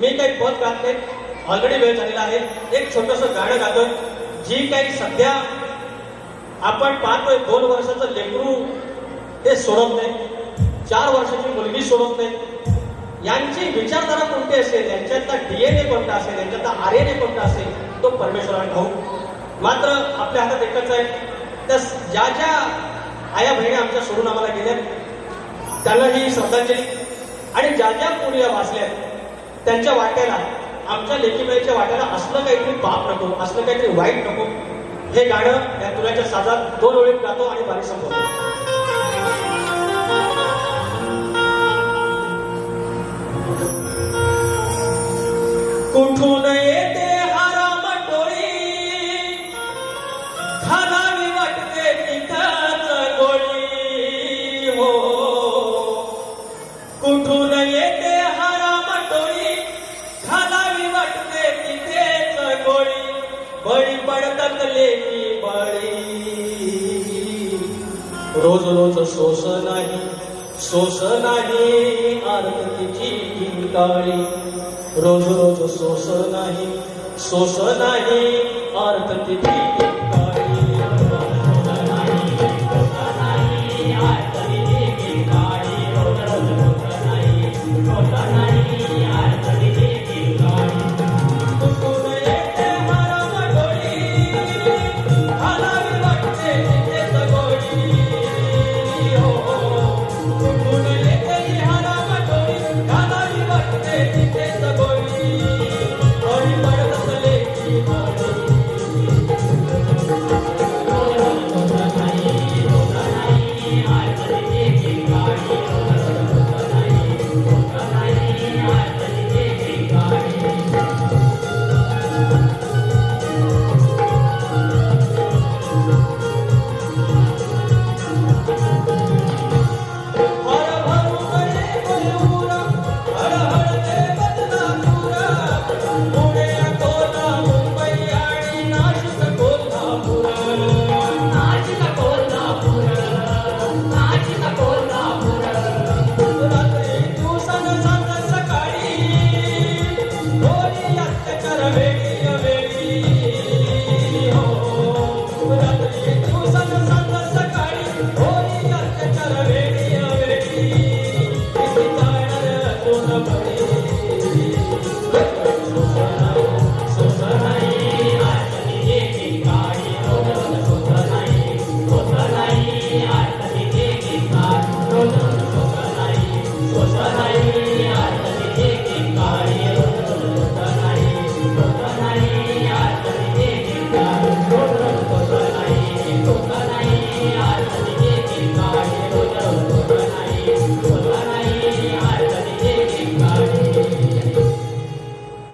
मी काही पद गात नाही ऑलरेडी वेळ झालेला आहे. एक छोटंसं गाणं गातो. जी काही सध्या आपण पाहतोय दोन वर्षाचं लेकरू ते सोडत नाही. चार वर्षाची मुलगी सोडत नाही. यांची विचारधारा कोणती असेल? यांच्यातला डीएनए कोणता असेल? यांच्यातला आर एन ए कोणता असेल? तो परमेश्वराने ठाऊ मात्र आपल्या हातात एकच आहे. त्या ज्या ज्या आया बहिणी आमच्या सोडून आम्हाला गेल्या त्यांना ही श्रद्धांजली. आणि ज्या ज्या पुढे वाचल्या त्यांच्या वाट्याला आमच्या लेखीबाईच्या वाट्याला असलं काहीतरी पाप नको असलं काहीतरी वाईट नको. हे गाणं या तुलाच्या साजात दोन ओळीत गातो आणि बारी संपवतो. कुठून बळी पडतात लेकी बळी. रोज रोज सोस नाही सोस नाही आरतीची काळी. रोज रोज सोस नाही सोस नाही आरतीची Hallelujah.